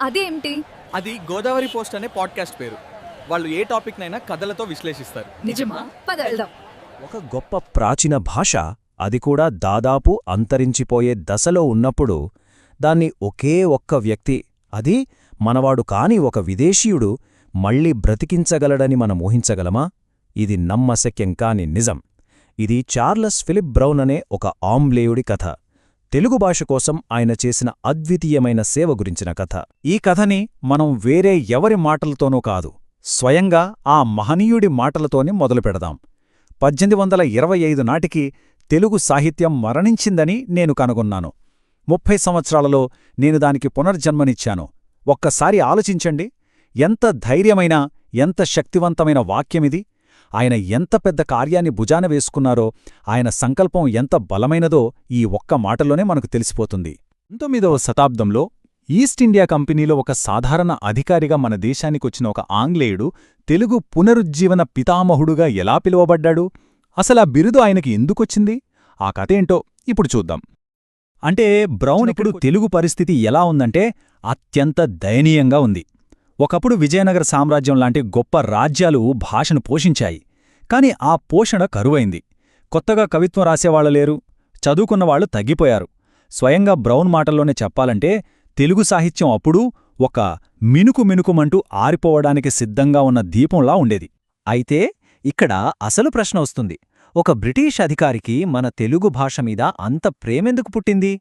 అదేంటి అది గోదావరి పోస్ట్ అనే పాడ్కాస్ట్ పేరు. వాళ్ళు ఏ టాపిక్నైనా కథలతో విశ్లేషిస్తారు. నిజమా? ఒక గొప్ప ప్రాచీన భాష అది కూడా దాదాపు అంతరించిపోయే దశలో ఉన్నప్పుడు దాన్ని ఒకే ఒక్క వ్యక్తి అది మనవాడు కాని ఒక విదేశీయుడు మళ్ళీ బ్రతికించగలడని మనం ఊహించగలమా? ఇది నమ్మశక్యం కాని నిజం. ఇది చార్లస్ ఫిలిప్ బ్రౌన్ అనే ఒక ఆంగ్లేయుడి కథ. తెలుగు భాష కోసం ఆయన చేసిన అద్వితీయమైన సేవ గురించిన కథ. ఈ కథని మనం వేరే ఎవరి మాటలతోనూ కాదు స్వయంగా ఆ మహనీయుడి మాటలతోనే మొదలుపెడదాం పద్దెనిమిది వందల ఇరవై ఐదు నాటికి తెలుగు సాహిత్యం మరణించిందని నేను కనుగొన్నాను. ముప్పై సంవత్సరాలలో నేను దానికి పునర్జన్మనిచ్చాను. ఒక్కసారి ఆలోచించండి ఎంత ధైర్యమైన ఎంత శక్తివంతమైన వాక్యమిది. ఆయన ఎంత పెద్ద కార్యాన్ని భుజాన వేసుకున్నారో ఆయన సంకల్పం ఎంత బలమైనదో ఈ ఒక్క మాటలోనే మనకు తెలిసిపోతుంది. పంతొమ్మిదవ శతాబ్దంలో ఈస్ట్ ఇండియా కంపెనీలో ఒక సాధారణ అధికారిగా మన దేశానికొచ్చిన ఒక ఆంగ్లేయుడు తెలుగు పునరుజ్జీవన పితామహుడుగా ఎలా పిలువబడ్డాడు? అసలా బిరుదు ఆయనకి ఎందుకొచ్చింది? ఆ కథేంటో ఇప్పుడు చూద్దాం. అంటే బ్రౌన్ ఇప్పుడు తెలుగు పరిస్థితి ఎలా ఉందంటే అత్యంత దయనీయంగా ఉంది. ఒకప్పుడు విజయనగర సామ్రాజ్యం లాంటి గొప్ప రాజ్యాలు భాషను పోషించాయి. కాని ఆ పోషణ కరువైంది. కొత్తగా కవిత్వం రాసేవాళ్ళు లేరు చదువుకున్నవాళ్ళు తగ్గిపోయారు. స్వయంగా బ్రౌన్ మాటల్లోనే చెప్పాలంటే తెలుగు సాహిత్యం అప్పుడు ఒక మినుకు మినుకుమంటూ ఆరిపోవడానికి సిద్ధంగా ఉన్న దీపంలా ఉండేది. అయితే ఇక్కడ అసలు ప్రశ్న వస్తుంది. ఒక బ్రిటీష్ అధికారికి మన తెలుగు భాష మీద అంత ప్రేమెందుకు పుట్టింది?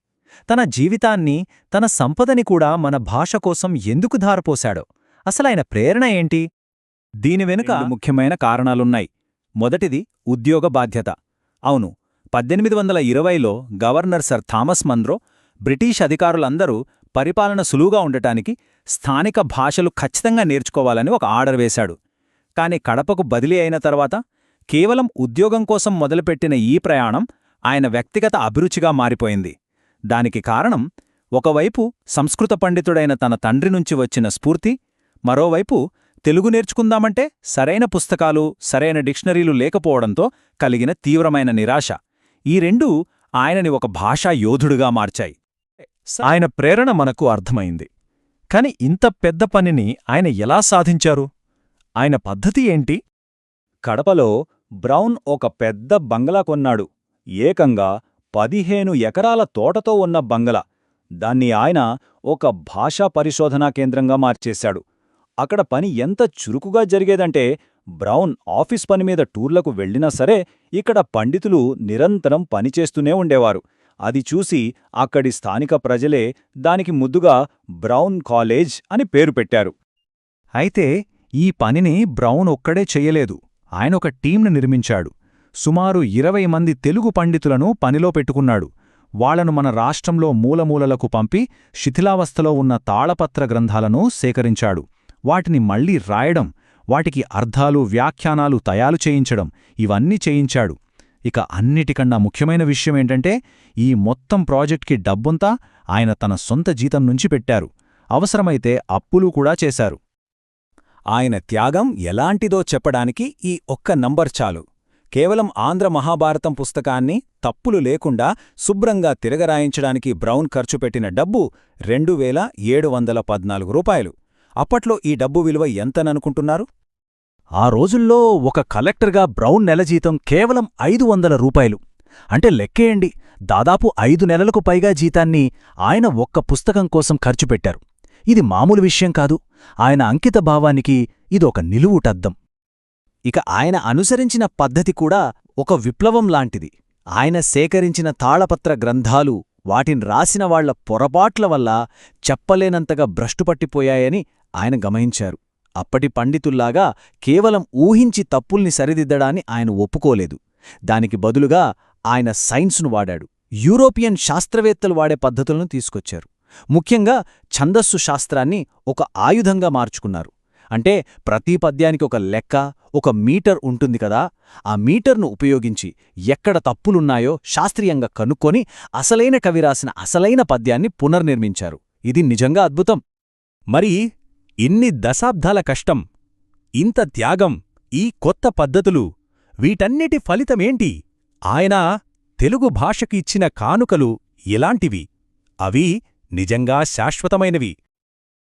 తన జీవితాన్ని తన సంపదని కూడా మన భాష కోసం ఎందుకు ధారపోశాడో? అసలైన ప్రేరణ ఏంటి? దీని వెనుక ముఖ్యమైన కారణాలున్నాయి. మొదటిది ఉద్యోగ బాధ్యత. అవును పద్దెనిమిది వందల ఇరవైలో governor sir Thomas Munro British అధికారులందరూ పరిపాలన సులువుగా ఉండటానికి స్థానిక భాషలు ఖచ్చితంగా నేర్చుకోవాలని ఒక ఆర్డర్ వేశాడు. కాని కడపకు బదిలీ అయిన తర్వాత కేవలం ఉద్యోగం కోసం మొదలుపెట్టిన ఈ ప్రయాణం ఆయన వ్యక్తిగత అభిరుచిగా మారిపోయింది. దానికి కారణం ఒకవైపు సంస్కృత పండితుడైన తన తండ్రి నుంచి వచ్చిన స్ఫూర్తి మరోవైపు తెలుగు నేర్చుకుందామంటే సరైన పుస్తకాలు సరైన డిక్షనరీలు లేకపోవడంతో కలిగిన తీవ్రమైన నిరాశ. ఈ రెండూ ఆయనని ఒక భాషా యోధుడుగా మార్చాయి. ఆయన ప్రేరణ మనకు అర్థమైంది. కాని ఇంత పెద్ద పనిని ఆయన ఎలా సాధించారు? ఆయన పద్ధతి ఏంటి? కడపలో బ్రౌన్ ఒక పెద్ద బంగ్లా కొన్నాడు. ఏకంగా పదిహేను ఎకరాల తోటతో ఉన్న బంగ్లా. దాన్ని ఆయన ఒక భాషా పరిశోధనా కేంద్రంగా మార్చేశాడు. అక్కడ పని ఎంత చురుకుగా జరిగేదంటే బ్రౌన్ ఆఫీస్ పని మీద టూర్లకు వెళ్ళినా సరే ఇక్కడ పండితులు నిరంతరం పనిచేస్తూనే ఉండేవారు. అది చూసి అక్కడి స్థానిక ప్రజలే దానికి ముద్దుగా బ్రౌన్ కాలేజ్ అని పేరు పెట్టారు. అయితే ఈ పనిని బ్రౌన్ ఒక్కడే చెయ్యలేదు ఆయన ఒక టీంను నిర్మించాడు. సుమారు ఇరవై మంది తెలుగు పండితులను పనిలో పెట్టుకున్నాడు. వాళ్ళను మన రాష్ట్రంలో మూలమూలలకు పంపి శిథిలావస్థలో ఉన్న తాళపత్ర గ్రంథాలను సేకరించాడు. వాటిని మళ్ళీ రాయడం వాటికి అర్థాలు వ్యాఖ్యానాలు తయారు చేయించడం ఇవన్నీ చేయించాడు. ఇక అన్నిటికన్నా ముఖ్యమైన విషయమేంటంటే ఈ మొత్తం ప్రాజెక్ట్కి డబ్బుంతా ఆయన తన సొంత జీతం నుంచి పెట్టారు. అవసరమైతే అప్పులు కూడా చేశారు. ఆయన త్యాగం ఎలాంటిదో చెప్పడానికి ఈ ఒక్క నంబర్ చాలు. కేవలం ఆంధ్ర మహాభారతం పుస్తకాన్ని తప్పులు లేకుండా శుభ్రంగా తిరగరాయించడానికి బ్రౌన్ ఖర్చు పెట్టిన డబ్బు రెండు రూపాయలు. అప్పట్లో ఈ డబ్బు విలువ ఎంతననుకుంటున్నారు? ఆ రోజుల్లో ఒక కలెక్టర్గా బ్రౌన్ నెల జీతం కేవలం ఐదు వందల రూపాయలు. అంటే లెక్కేయండి దాదాపు ఐదు నెలలకు పైగా జీతాన్ని ఆయన ఒక్క పుస్తకం కోసం ఖర్చు పెట్టారు. ఇది మామూలు విషయం కాదు ఆయన అంకిత భావానికి ఇదొక నిలువుటద్దం. ఇక ఆయన అనుసరించిన పద్ధతి కూడా ఒక విప్లవం లాంటిది. ఆయన సేకరించిన తాళపత్ర గ్రంథాలు వాటిని రాసిన వాళ్ళ పొరపాట్ల వల్ల చెప్పలేనంతగా భ్రష్టుపట్టిపోయాయని ఆయన గమనించారు. అప్పటి పండితుల్లాగా కేవలం ఊహించి తప్పుల్ని సరిదిద్దడాన్ని ఆయన ఒప్పుకోలేదు. దానికి బదులుగా ఆయన సైన్సును వాడాడు. యూరోపియన్ శాస్త్రవేత్తలు వాడే పద్ధతులను తీసుకొచ్చారు. ముఖ్యంగా ఛందస్సు శాస్త్రాన్ని ఒక ఆయుధంగా మార్చుకున్నారు. అంటే ప్రతి పద్యానికి ఒక లెక్క ఒక మీటర్ ఉంటుంది కదా ఆ మీటర్ను ఉపయోగించి ఎక్కడ తప్పులున్నాయో శాస్త్రీయంగా కనుక్కొని అసలైన కవి రాసిన అసలైన పద్యాన్ని పునర్నిర్మించారు. ఇది నిజంగా అద్భుతం. మరి ఇన్ని దశాబ్దాల కష్టం ఇంత త్యాగం ఈ కొత్త పద్ధతులు వీటన్నిటి ఫలితమేంటి? ఆయన తెలుగు భాషకి ఇచ్చిన కానుకలు ఎలాంటివి అవి నిజంగా శాశ్వతమైనవి.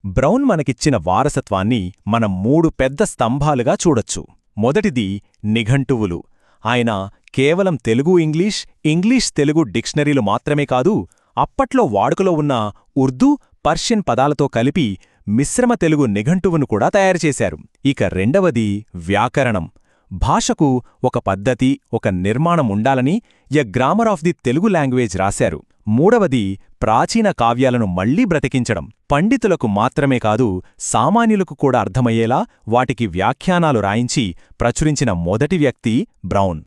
బ్రౌన్ మనకిచ్చిన వారసత్వాన్ని మనం మూడు పెద్ద స్తంభాలుగా చూడొచ్చు. మొదటిది నిఘంటువులు. ఆయన కేవలం తెలుగు ఇంగ్లీష్ ఇంగ్లీష్ తెలుగు డిక్షనరీలు మాత్రమే కాదు అప్పట్లో వాడుకలో ఉన్న ఉర్దూ పర్షియన్ పదాలతో కలిపి మిశ్రమ తెలుగు నిఘంటువును కూడా తయారుచేశారు ఇక రెండవది వ్యాకరణం. భాషకు ఒక పద్ధతి ఒక నిర్మాణం ఉండాలని a grammar of the Telugu language రాశారు. మూడవది ప్రాచీన కావ్యాలను మళ్ళీ బ్రతికించడం. పండితులకు మాత్రమే కాదు సామాన్యులకు కూడా అర్థమయ్యేలా వాటికి వ్యాఖ్యానాలు రాయించి ప్రచురించిన మొదటి వ్యక్తి బ్రౌన్.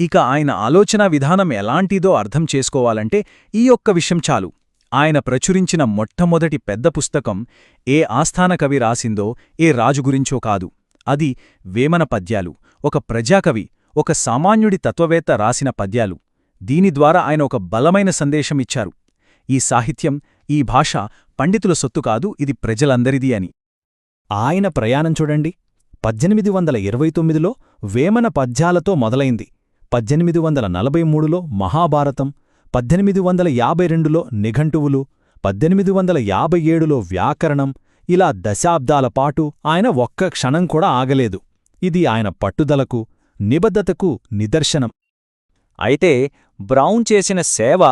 ఇక ఆయన ఆలోచనా విధానం ఎలాంటిదో అర్థం చేసుకోవాలంటే ఈ ఒక్క విషయం చాలు. ఆయన ప్రచురించిన మొట్టమొదటి పెద్ద పుస్తకం ఏ ఆస్థాన కవి రాసిందో ఏ రాజు గురించో కాదు. అది వేమన పద్యాలు. ఒక ప్రజాకవి ఒక సామాన్యుడి తత్వవేత్త రాసిన పద్యాలు. దీని ద్వారా ఆయన ఒక బలమైన సందేశం ఇచ్చారు. ఈ సాహిత్యం ఈ భాష పండితుల సొత్తు కాదు ఇది ప్రజలందరిది అని. ఆయన ప్రయాణం చూడండి. పద్దెనిమిది వందల ఇరవై తొమ్మిదిలో వేమన పద్యాలతో మొదలైంది. పద్దెనిమిది వందల నలభై మూడులో మహాభారతం పద్దెనిమిది వందల యాభై రెండులో నిఘంటువులు పద్దెనిమిది వందల యాభై ఏడులో వ్యాకరణం ఇలా దశాబ్దాల పాటు ఆయన ఒక్క క్షణం కూడా ఆగలేదు. ఇది ఆయన పట్టుదలకు నిబద్ధతకు నిదర్శనం. అయితే బ్రౌన్ చేసిన సేవ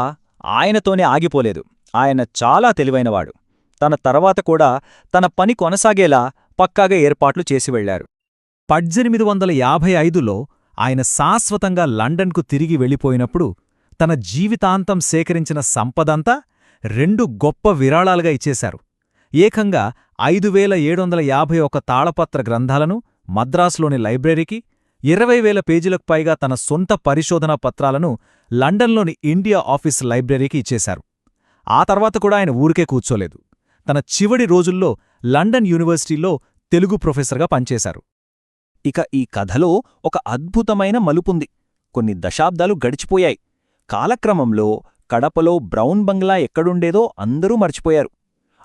ఆయనతోనే ఆగిపోలేదు. ఆయన చాలా తెలివైనవాడు. తన తర్వాత కూడా తన పని కొనసాగేలా పక్కాగా ఏర్పాట్లు చేసి వెళ్ళారు పద్దెనిమిది వందల యాభై ఐదులో ఆయన శాశ్వతంగా లండన్కు తిరిగి వెళ్ళిపోయినప్పుడు తన జీవితాంతం సేకరించిన సంపదంతా రెండు గొప్ప విరాళాలుగా ఇచ్చేశారు. ఏకంగా ఐదు వేల ఏడు వందల యాభై ఒక తాళపత్ర గ్రంథాలను మద్రాసులోని లైబ్రరీకి ఇరవై వేల పేజీలకు పైగా తన సొంత పరిశోధనా పత్రాలను లండన్లోని ఇండియా ఆఫీస్ లైబ్రరీకి ఇచ్చేశారు. ఆ తర్వాత కూడా ఆయన ఊరికే కూర్చోలేదు. తన చివడి రోజుల్లో లండన్ యూనివర్సిటీలో తెలుగు ప్రొఫెసర్గా పనిచేశారు. ఇక ఈ కథలో ఒక అద్భుతమైన మలుపుంది. కొన్ని దశాబ్దాలు గడిచిపోయాయి. కాలక్రమంలో కడపలో బ్రౌన్ బంగ్లా ఎక్కడుండేదో అందరూ మర్చిపోయారు.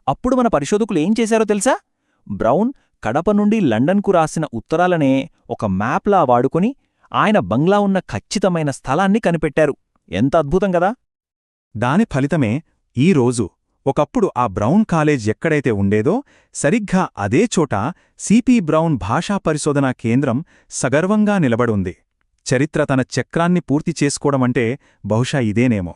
అప్పుడు మన పరిశోధకులు ఏం చేశారో తెలుసా? బ్రౌన్ కడప నుండి లండన్కు రాసిన ఉత్తరాలనే ఒక మ్యాప్లా వాడుకొని ఆయన బంగ్లా ఉన్న ఖచ్చితమైన స్థలాన్ని కనిపెట్టారు. ఎంత అద్భుతం కదా! దాని ఫలితమే ఈ రోజు ఒకప్పుడు ఆ బ్రౌన్ కాలేజ్ ఎక్కడైతే ఉండేదో సరిగ్గా అదే చోట సిపి బ్రౌన్ భాషా పరిశోధనా కేంద్రం సగర్వంగా నిలబడుంది చరిత్ర తన చక్రాన్ని పూర్తి చేసుకోవడమంటే బహుశా ఇదేనేమో.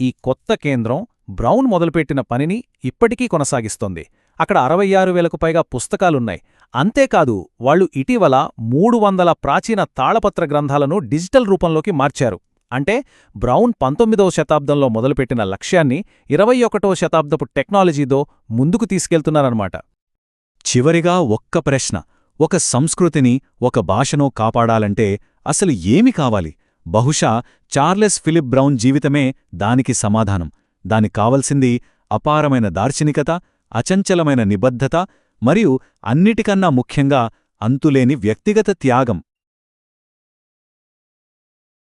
ఈ కొత్త కేంద్రం బ్రౌన్ మొదలుపెట్టిన పనిని ఇప్పటికీ కొనసాగిస్తోంది. అక్కడ అరవై ఆరు వేలకు పైగా పుస్తకాలున్నాయి. అంతేకాదు వాళ్ళు ఇటీవల మూడు వందల ప్రాచీన తాళపత్ర గ్రంథాలను డిజిటల్ రూపంలోకి మార్చారు. అంటే బ్రౌన్ పంతొమ్మిదవ శతాబ్దంలో మొదలుపెట్టిన లక్ష్యాన్ని ఇరవై ఒకటో శతాబ్దపు టెక్నాలజీతో ముందుకు తీసుకెళ్తున్నారన్నమాట. చివరిగా ఒక్క ప్రశ్న. ఒక సంస్కృతిని ఒక భాషనో కాపాడాలంటే అసలు ఏమి కావాలి? బహుశా చార్లెస్ ఫిలిప్ బ్రౌన్ జీవితమే దానికి సమాధానం. దానికి కావలసింది అపారమైన దార్శనికత అచంచలమైన నిబద్ధత మరియు అన్నిటికన్నా ముఖ్యంగా అంతులేని వ్యక్తిగత త్యాగం.